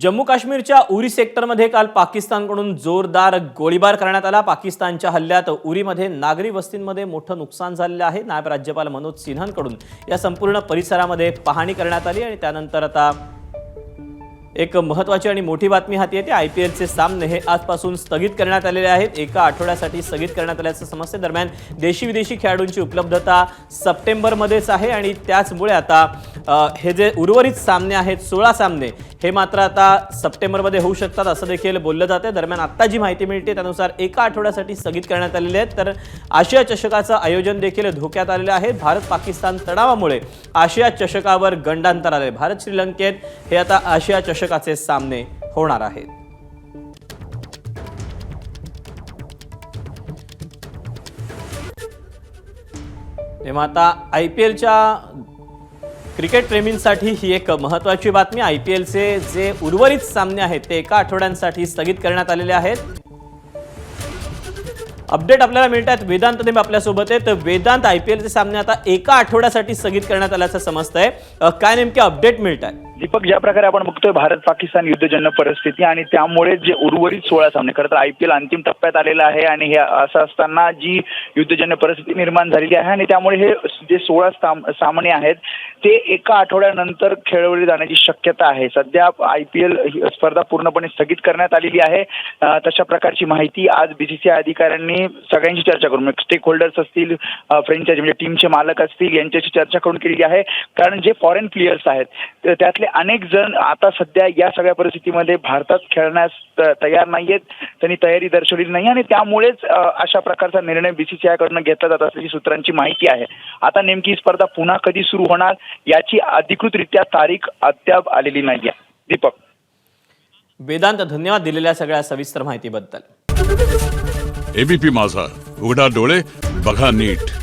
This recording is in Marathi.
जम्मू काश्मीरच्या उरी सेक्टरमध्ये काल पाकिस्तानकडून जोरदार गोळीबार करण्यात आला. पाकिस्तानच्या हल्ल्यात उरीमध्ये नागरी वस्तींमध्ये मोठं नुकसान झालेलं आहे. नायब राज्यपाल मनोज सिन्हांकडून या संपूर्ण परिसरामध्ये पाहणी करण्यात आली आणि त्यानंतर आता एक महत्त्वाची आणि मोठी बातमी हाती येते. आय पी एलचे सामने हे आजपासून स्थगित करण्यात आलेले आहेत. एका आठवड्यासाठी स्थगित करण्यात आल्याचं समजते. दरम्यान देशी विदेशी खेळाडूंची उपलब्धता सप्टेंबरमध्येच आहे आणि त्याचमुळे आता हे जे उर्वरित सामने आहेत सोळा सामने हे मात्र आता सप्टेंबरमध्ये होऊ शकतात असं देखील बोललं जाते दरम्यान आत्ता जी माहिती मिळते त्यानुसार एका आठवड्यासाठी स्थगित करण्यात आलेले आहेत तर आशिया चषकाचं आयोजन देखील धोक्यात आलेलं आहे. भारत पाकिस्तान तणावामुळे आशिया चषकावर गंडांतर आले भारत श्रीलंकेत हे आता आशिया चषकाचे सामने होणार आहेत. तेव्हा आता आय पी एलच्या क्रिकेट प्रेमींसाठी ही एक महत्त्वाची बातमी आय पी एलचे जे उर्वरित सामने आहेत ते एका आठवड्यांसाठी स्थगित करण्यात आलेले आहेत. अपडेट आपल्याला मिळत आहेत वेदांत नेहमी आपल्यासोबत आहे तर वेदांत आय पी एलचे सामने आता एका आठवड्यासाठी स्थगित करण्यात आल्याचं समजतंय. काय नेमके अपडेट मिळत आहे दीपक ज्या प्रकारे आपण बघतोय भारत पाकिस्तान युद्धजन्य परिस्थिती आणि त्यामुळे जे उर्वरित सोळा सामने खरं तर आय पी एल अंतिम टप्प्यात आलेलं आहे आणि हे असं असताना जी युद्धजन्य परिस्थिती निर्माण झालेली आहे आणि त्यामुळे हे जे सोळा सामने आहेत ते एका आठवड्यानंतर खेळवले जाण्याची शक्यता आहे. सध्या आय पी एल स्पर्धा पूर्णपणे स्थगित करण्यात आलेली आहे. तशा प्रकारची माहिती आज बीसीसीआय अधिकाऱ्यांनी सगळ्यांशी चर्चा करून स्टेक होल्डर्स असतील फ्रेंचायझी म्हणजे टीमचे मालक असतील यांच्याशी चर्चा करून केलेली आहे. कारण जे फॉरेन प्लेयर्स आहेत त्यातले अनेक जण आता सध्या या सगळ्या परिस्थितीमध्ये भारतात खेळण्यास तयार नाहीयेत. त्यांनी तयारी दर्शवलेली नाही आणि त्यामुळेच अशा प्रकारचा निर्णय बीसीसीआय कडनं घेतला जात असल्याची सूत्रांची माहिती आहे. आता नेमकी ही स्पर्धा पुन्हा कधी सुरू होणार याची अधिकृतरित्या तारीख अद्याप आलेली नाही आहे दीपक. वेदांत धन्यवाद दिलेल्या सगळ्या सविस्तर माहितीबद्दल. एबीपी माझा. उघडा डोळे बघा नीट.